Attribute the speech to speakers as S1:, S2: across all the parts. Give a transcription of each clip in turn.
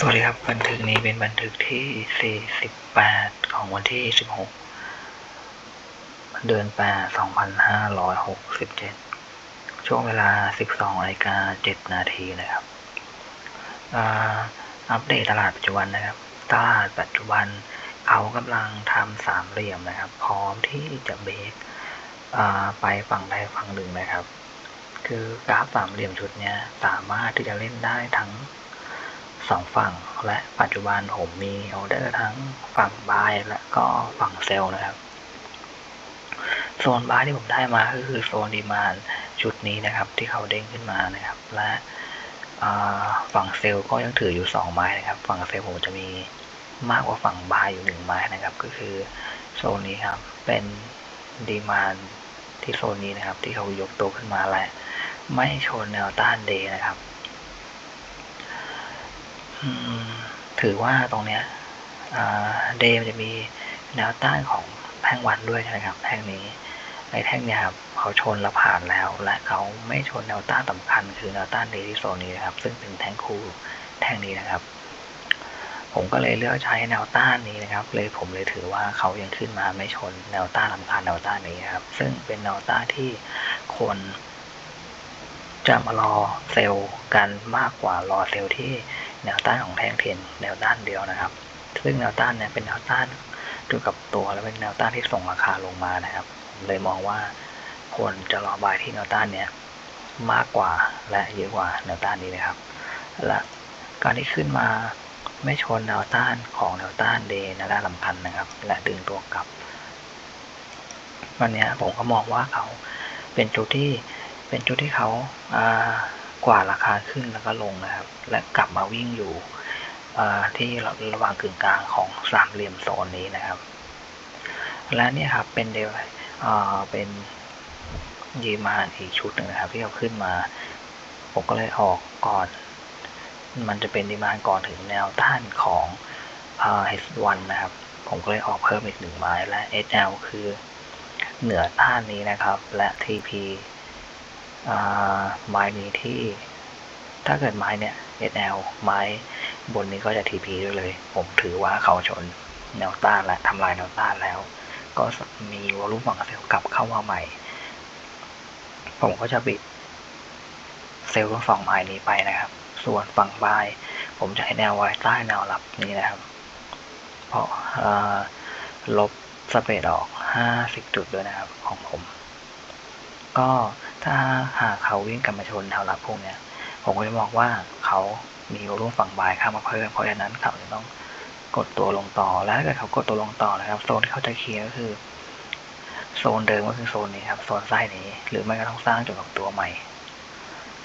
S1: สวัสดีครับ บันทึกนี้เป็นบันทึกที่ 48 ของวันที่ 16 เดือน8 2567 ช่วงเวลา 12นาฬิกา7นาทีนะครับอัปเดตตลาดปัจจุบันนะครับ ตลาดปัจจุบันเขากำลังทำสามเหลี่ยมนะครับ พร้อมที่จะเบรกไปฝั่งใดฝั่งหนึ่งนะครับ คือกราฟสามเหลี่ยมชุดนี้สามารถที่จะเล่นได้ทั้ง สองฝั่ง และปัจจุบันผมมีออเดอร์ทั้งฝั่งบายและก็ฝั่งเซลล์นะครับ โซนบายที่ผมได้มาก็คือโซนดีมานชุดนี้นะครับ ที่เขาเด้งขึ้นมานะครับ และฝั่งเซลล์ก็ยังถืออยู่สองไม้นะครับ ฝั่งเซลล์ผมจะมีมากกว่าฝั่งบายอยู่หนึ่งไม้นะครับ ก็คือโซนนี้ครับ เป็นดีมานที่โซนนี้นะครับ ที่เขายกตัวขึ้นมาและไม่ชนแนวต้านเดนะครับ ถือว่าตรงเนี้ยเดมจะมีแนวต้านของแท่งวันด้วยนะครับ แท่งนี้ในแท่งเนี้ยครับเขาชนแล้วผ่านแล้ว และเขาไม่ชนแนวต้านสำคัญ คือแนวต้านเดย์ที่โซนนี้นะครับ ซึ่งเป็นแท่งคู่แท่งนี้นะครับ ผมก็เลยเลือกใช้แนวต้านนี้นะครับ เลยผมเลยถือว่าเขายังขึ้นมาไม่ชนแนวต้านสำคัญแนวต้านนี้นะครับ ซึ่งเป็นแนวต้านที่คนจะมารอเซลล์กันมากกว่ารอเซลล์ที่ แนวต้านของแท่งเทียนแนวต้านเดียวนะครับ ซึ่งแนวต้านเนี่ยเป็นแนวต้านดูกับตัวและเป็นแนวต้านที่ส่งราคาลงมานะครับ เลยมองว่าควรจะรอบายที่แนวต้านเนี่ยมากกว่าและเยอะกว่าแนวต้านนี้นะครับ และการที่ขึ้นมาไม่ชนแนวต้านของแนวต้านเดย์นวต้านสำคัญนะครับ และดึงตัวกลับ วันนี้ผมก็มองว่าเขาเป็นจุดที่เป็นจุดที่เขาอ่า กว่าราคาขึ้นแล้วก็ลงนะครับ และกลับมาวิ่งอยู่ที่ระหว่างกึ่งกลางของสามเหลี่ยมโซนนี้นะครับ และเนี่ยครับเป็นเดลเป็นยีมานอีกชุดหนึ่งนะครับ ที่เขาขึ้นมา ผมก็เลยออกก่อน มันจะเป็นดีมานก่อนถึงแนวต้านของ H1 นะครับ ผมก็เลยออกเพิ่มอีกหนึ่งไม้และ HL คือเหนือต้านนี้นะครับ และ TP ไม้นี้ที่ถ้าเกิดไม้เนี่ย SL ไม้บนนี้ก็จะ TP ด้วยเลย ผมถือว่าเขาชนแนวต้านและทำลายแนวต้านแล้ว ก็มีวอลุ่มฝั่งเซลล์กลับเข้ามาใหม่ ผมก็จะบิดเซลล์ทั้งสองไม้นี้ไปนะครับ ส่วนฝั่งบาย ผมจะให้แนวไว้ใต้แนวรับนี้นะครับ เพราะลบสเปรดออก 50 จุดด้วยนะครับของผม ก็ ถ้าหากเขาวิ่งกลับมาชนแถวรับพวกเนี้ยผมก็จะมองว่าเขามีร่วมฝั่งบายเข้ามาเพิ่มเพราะฉะนั้นเขาจะต้องกดตัวลงต่อแล้วถ้าเกิดเขากดตัวลงต่อนะครับโซนที่เขาจะเคลียร์ก็คือโซนเดิมก็คือโซนนี้ครับโซนไส้นี้ หรือไม่ก็ต้องสร้างจุดกับตัวใหม่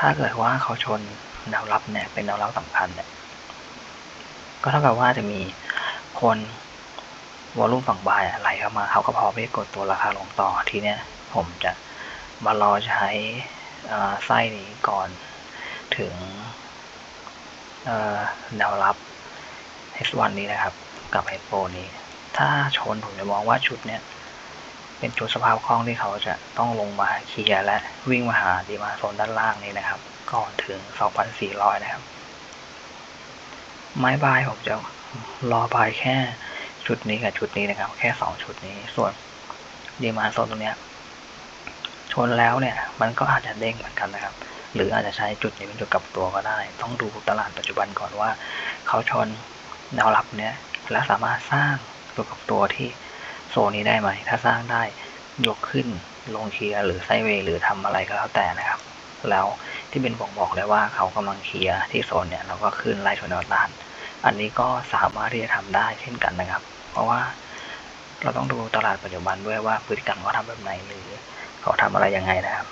S1: ถ้าเกิดว่าเขาชนแนวรับเนี่ยเป็นแนวรับสำคัญเนี่ยก็เท่ากับว่าจะมีคนวอลุ่มฝั่งบายไหลเข้ามาเขาก็พอไม่กดตัวราคาลงต่อทีเนี้ยผมจะ มารอใช้ไส้นี้ก่อนถึงแนวรับ H1 นี้นะครับ กับ H4 นี้ ถ้าชนผมจะมองว่าชุดเนี้ยเป็นชุดสภาพคล่องที่เขาจะต้องลงมาเคลียร์และวิ่งมาหาดีมาโซนด้านล่างนี้นะครับ ก่อนถึง 2,400 นะครับ ไม้บายผมจะรอบายแค่ชุดนี้กับชุดนี้นะครับ แค่ 2 ชุดนี้ส่วนดีมาโซนตรงเนี้ย ชนแล้วเนี่ย มันก็อาจจะเด้งเหมือนกันนะครับ หรืออาจจะใช้จุดนี้เป็นจุดกลับตัวก็ได้ ต้องดูตลาดปัจจุบันก่อนว่า เขาชนแนวรับเนี่ยและสามารถสร้างจุดกลับตัวที่โซนนี้ได้ไหม ถ้าสร้างได้ยกขึ้นลงเคลียร์หรือไซเวย์หรือทำอะไรก็แล้วแต่นะครับ แล้วที่เป็นบอกบอกเลยว่าเขากำลังเคลียร์ที่โซนเนี่ยเราก็ขึ้นไล่ชนแนวต้าน อันนี้ก็สามารถที่จะทำได้เช่นกันนะครับ เพราะว่าเราต้องดูตลาดปัจจุบันด้วยว่าพฤติกรรมเขาทำแบบไหนหรือ เขาทำอะไรยังไงนะครับ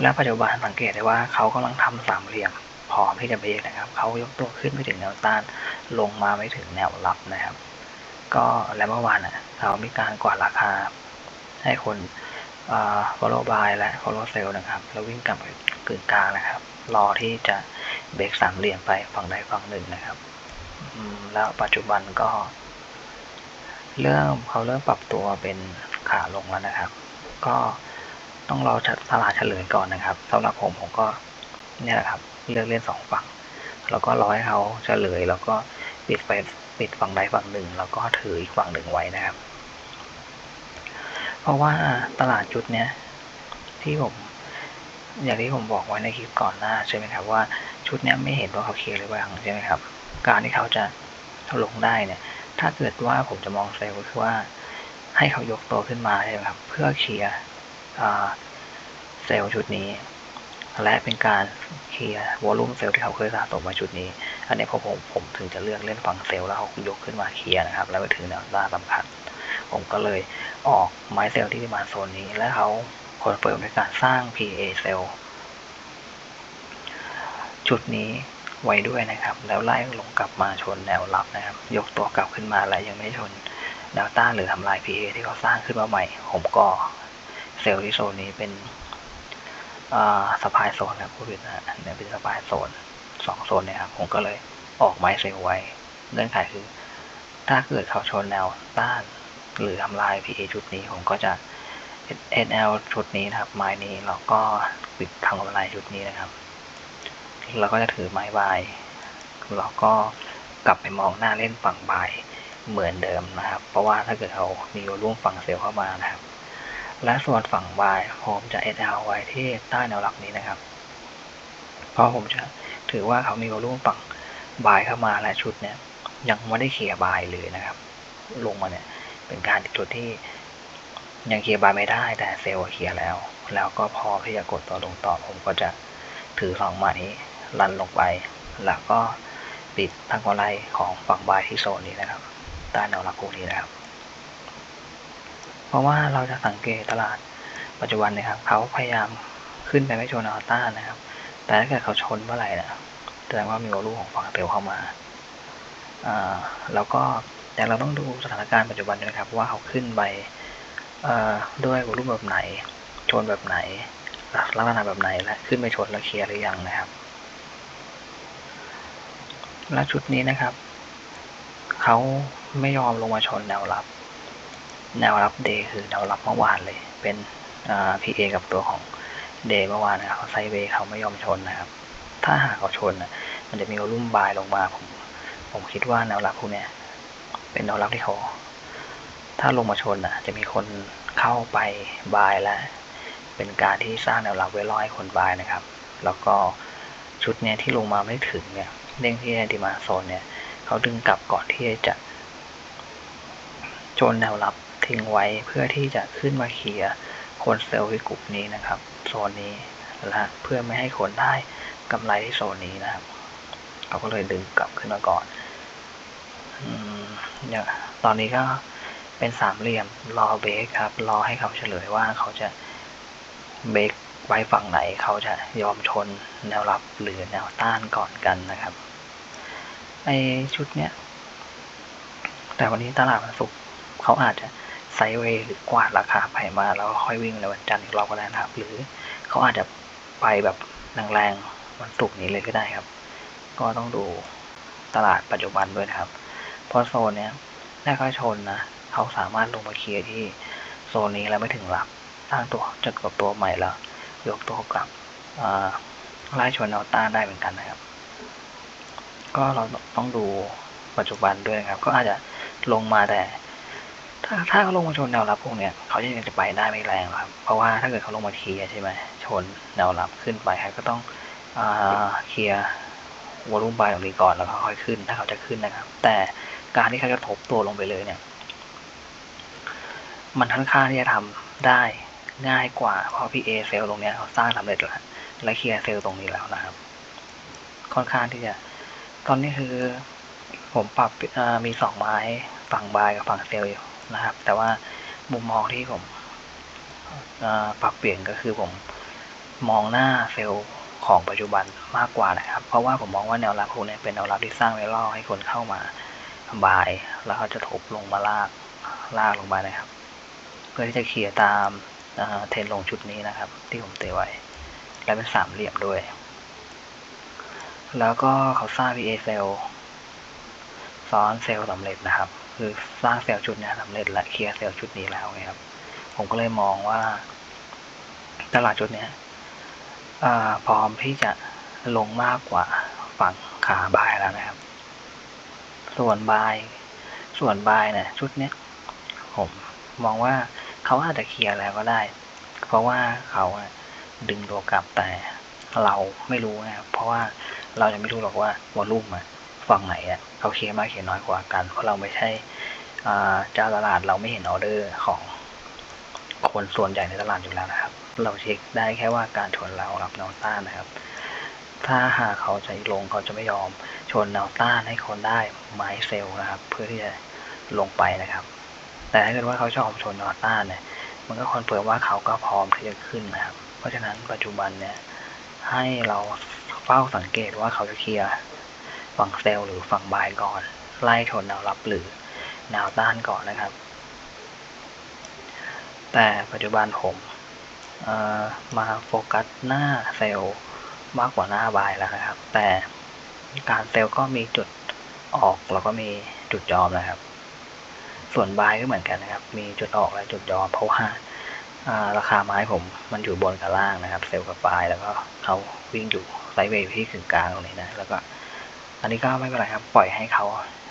S1: และปัจจุบันสังเกตได้ว่าเขากำลังทำสามเหลี่ยมพร้อมที่จะเบรกนะครับ เขายกตัวขึ้นไปถึงแนวต้าน ลงมาไม่ถึงแนวรับนะครับ ก็และเมื่อวานอะเขามีการกวาดราคา ให้คนฟอลโลบายและฟอลโลเซลนะครับ แล้ววิ่งกลับไปกึ่งกลางนะครับ รอที่จะเบรกสามเหลี่ยมไปฝั่งใดฝั่งหนึ่งนะครับ แล้วปัจจุบันก็ เริ่มเขาเริ่มปรับตัวเป็น ขาลงแล้วนะครับ ก็ต้องรอตลาดเฉลยก่อนนะครับสำหรับผมผมก็เนี่ยแหละครับเลือกเล่นสองฝั่ง แล้วก็รอให้เขาเฉลย แล้วก็ปิดไปปิดฝั่งใดฝั่งหนึ่ง แล้วก็ถืออีกฝั่งหนึ่งไว้นะครับ เพราะว่าตลาดจุดเนี้ยที่ผมอย่างที่ผมบอกไว้ในคลิปก่อนหน้าใช่ไหมครับว่าชุดเนี้ยไม่เห็นว่าเขาเคลียร์หรือเปล่าใช่ไหมครับ การที่เขาจะลงได้เนี่ย ถ้าเกิดว่าผมจะมองเซลล์คือว่า ให้เขายกตัวขึ้นมาใช่ไหมครับ เพื่อเคลียร์เซลล์ชุดนี้ และเป็นการเคลียร์วอลลุ่มเซลล์ที่เขาเคยสะสมมาชุดนี้ อันนี้พอผมผมถึงจะเลือกเล่นฝั่งเซลล์แล้วเขายกขึ้นมาเคลียร์นะครับ แล้วไปถึงแนวต้านสำคัญ ผมก็เลยออกไม้เซลล์ที่มาโซนนี้ และเขาคอนเฟิร์มในการสร้าง PA เซลล์จุดนี้ไว้ด้วยนะครับ แล้วไล่ลงกลับมาชนแนวรับนะครับ ยกตัวกลับขึ้นมาและยังไม่ชน แนวต้านหรือทำลาย PA ที่เขาสร้างขึ้นมาใหม่ผมก็เซลล์ที่โซนนี้เป็นสปายโซนนะผู้ผิดนะเนี่ยเป็นสปายโซนสองโซนเนี่ยครับผมก็เลยออกไม้เซลล์ไว้เงื่อนไขคือ ถ้าเกิดเขาชนแนวต้าน หรือทำลาย PA จุดนี้ผมก็จะ NL ชุดนี้นะครับ ไม้นี้แล้วก็ปิดทางกำไรชุดนี้นะครับเราก็จะถือไม้บายแล้วก็กลับไปมองหน้าเล่นฝั่งบาย เหมือนเดิมนะครับ เพราะว่าถ้าเกิดเรามีวอลุ่มฝั่งเซลล์เข้ามานะครับ และส่วนฝั่งบายผมจะ NL ไว้ที่ใต้แนวรับนี้นะครับ เพราะผมจะถือว่าเขามีวอลุ่มฝั่งบายเข้ามาและชุดเนี้ยยังไม่ได้เคลียร์บายเลยนะครับ ลงมาเนี่ยเป็นการจุดที่ยังเคลียร์บายไม่ได้แต่เซลล์เคลียร์แล้ว แล้วก็พอที่จะกดตัวลงต่อผมก็จะถือสองไม้ลันลงไป แล้วก็ปิดทั้งกำไรของฝั่งบายที่โซนนี้นะครับ ต้แนวรับกูนี้นะครับ เพราะว่าเราจะสังเกตตลาดปัจจุบันนะครับ เขาพยายามขึ้นไปไม่ชนแนวต้านนะครับ แต่ถ้าเกิดเขาชนเมื่อไหร่นะแสดงว่ามีวอลุ่มของฝั่งเตลเข้ามาแล้วก็แต่เราต้องดูสถานการณ์ปัจจุบันนะครับ ว่าเขาขึ้นไปด้วยวอลุ่มแบบไหน ชนแบบไหนลักษณะแบบไหนและขึ้นไปชนแล้วเคลียร์หรือยังนะครับ และชุดนี้นะครับ เขา ไม่ยอมลงมาชนแนวรับ แนวรับเดย์คือแนวรับเมื่อวานเลย เป็นพีเอกับตัวของเดย์เมื่อวานนะครับไซเวย์เขาไม่ยอมชนนะครับ ถ้าหากเขาชนนะมันจะมีวอลุ่มบายลงมาผมผมคิดว่าแนวรับพวกนี้เป็นแนวรับที่เขาถ้าลงมาชนอะจะมีคนเข้าไปบายแล้วเป็นการที่สร้างแนวรับไว้ล่อให้คนบายนะครับ แล้วก็ชุดเนี้ยที่ลงมาไม่ถึงเนี่ยเด้งที่ดีมาโซนเนี่ยเขาดึงกลับก่อนที่จะ โจนแนวรับทิ้งไว้เพื่อที่จะขึ้นมาเคลียร์คนเซลล์ที่กลุ่มนี้นะครับ โซนนี้และเพื่อไม่ให้คนได้กำไรที่โซนนี้นะครับ เขาก็เลยดึงกลับขึ้นมาก่อนเนี่ยตอนนี้ก็เป็นสามเหลี่ยมรอเบรกครับ รอให้เขาเฉลยว่าเขาจะเบรกไว้ฝั่งไหนเขาจะยอมชนแนวรับหรือแนวต้านก่อนกันนะครับไอชุดเนี้ยแต่วันนี้ตลาดวันศุก เขาอาจจะไซเวย์หรือกวาดราคาไปมาแล้วค่อยวิ่งในวันจันทร์อีกรอบก็ได้นะครับ หรือเขาอาจจะไปแบบแรงๆวันศุกร์นี้เลยก็ได้ครับ ก็ต้องดูตลาดปัจจุบันด้วยนะครับ เพราะโซนเนี้ยถ้าเขาชนนะเขาสามารถลงมาเคลียร์ที่โซนนี้แล้วไม่ถึงรับตั้งตัวจดกับตัวใหม่แล้วยกตัวกลับไล่ชนแนวต้านได้เหมือนกันนะครับ ก็เราต้องดูปัจจุบันด้วยนะครับ ก็อาจจะลงมาแต่ ถ้าถ้าเขาลงมาชนแนวรับพวกเนี้ยเขาจะยังจะไปได้ไม่แรงครับ เพราะว่าถ้าเกิดเขาลงมาเคลียร์ใช่ไหมชนแนวรับขึ้นไปครับก็ต้องเคลียร์วอลุ่มบายตรงนี้ก่อนแล้วก็ค่อยขึ้นถ้าเขาจะขึ้นนะครับ แต่การที่เขาจะทบตัวลงไปเลยเนี่ย มันค่อนข้างที่จะทำได้ง่ายกว่า เพราะ PA เอเซลตรงนี้เขาสร้างสำเร็จแล้วและเคลียร์เซลตรงนี้แล้วนะครับ ค่อนข้างที่จะ ตอนนี้คือผมปรับมีสองไม้ฝั่งบายกับฝั่งเซลอยู่ นะครับ แต่ว่ามุมมองที่ผมปรับเปลี่ยนก็คือผมมองหน้าเซลล์ของปัจจุบันมากกว่านะครับ เพราะว่าผมมองว่าแนวรับพวกนี้เป็นแนวรับที่สร้างไว้ล่อให้คนเข้ามาบาย แล้วเขาจะทบลงมาลากลากลงมานะครับ เพื่อที่จะเคลียร์ตามเทรนลงชุดนี้นะครับ ที่ผมเตะไว้ และเป็นสามเหลี่ยมด้วย แล้วก็เขาสร้าง VA เซลซ้อนเซลล์สำเร็จนะครับ คือสร้างเซลล์ชุดนี้สำเร็จและเคลียร์เซลล์ชุดนี้แล้วนะครับ ผมก็เลยมองว่า ตลาดชุดนี้พร้อมที่จะลงมากกว่าฝั่งคาบายแล้วนะครับ ส่วนบายส่วนบายเนี่ยชุดนี้ผมมองว่าเขาอาจจะเคลียร์แล้วก็ได้ เพราะว่าเขาดึงตัวกลับแต่เราไม่รู้นะครับ เพราะว่าเราจะไม่รู้หรอกว่าวอลลุ่มอะ ฝั่งไหนอะเขาเคลียร์มากเคลียร์น้อยกว่ากัน เพราะเราไม่ใช่อ่าเจ้าตลาดเราไม่เห็นออเดอร์ของคนส่วนใหญ่ในตลาดอยู่แล้วนะครับ เราเช็คได้แค่ว่าการชนเรารับแนวต้านนะครับ ถ้าหากเขาจะลงเขาจะไม่ยอมชนแนวต้านให้คนได้ไม้เซลล์นะครับ เพื่อที่จะลงไปนะครับ แต่ถ้าเกิดว่าเขาชอบชนแนวต้านเนี่ย มันก็คอนเฟิร์มว่าเขาก็พร้อมที่จะขึ้นนะครับ เพราะฉะนั้นปัจจุบันเนี่ยให้เราเฝ้าสังเกตว่าเขาจะเคลียร์ ฝั่งเซลล์หรือฝั่งบายก่อน ไล่ชนแนวรับหรือแนวต้านก่อนนะครับ แต่ปัจจุบันผมมาโฟกัสหน้าเซลล์มากกว่าหน้าบายแล้วนะครับ แต่การเซลล์ก็มีจุดออกแล้วก็มีจุดยอมนะครับ ส่วนบายก็เหมือนกันนะครับ มีจุดออกและจุดยอมเพราะว่าราคาไม้ผมมันอยู่บนกับล่างนะครับ เซลล์กับบายแล้วก็เขาวิ่งอยู่ไซด์เวย์อยู่ที่กึ่งกลางตรงนี้นะ แล้วก็ อันนี้ก็ไม่เป็นไรครับ ปล่อยให้เขา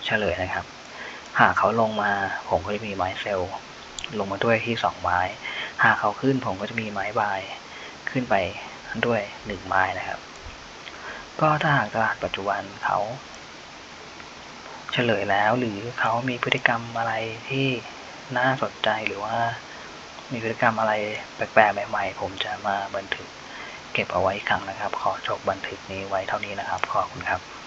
S1: เฉลยนะครับ หากเขาลงมาผมก็จะมีไม้เซลล์ลงมาด้วยที่สองไม้ หากเขาขึ้นผมก็จะมีไม้บายขึ้นไปด้วยหนึ่งไม้นะครับ ก็ถ้าหากตลาดปัจจุบันเขาเฉลยแล้วหรือเขามีพฤติกรรมอะไรที่น่าสนใจหรือว่ามีพฤติกรรมอะไรแปลกๆใหม่ๆ ผมจะมาบันทึกเก็บเอาไว้ครั้งนะครับ ขอจบบันทึกนี้ไว้เท่านี้นะครับ ขอบคุณครับ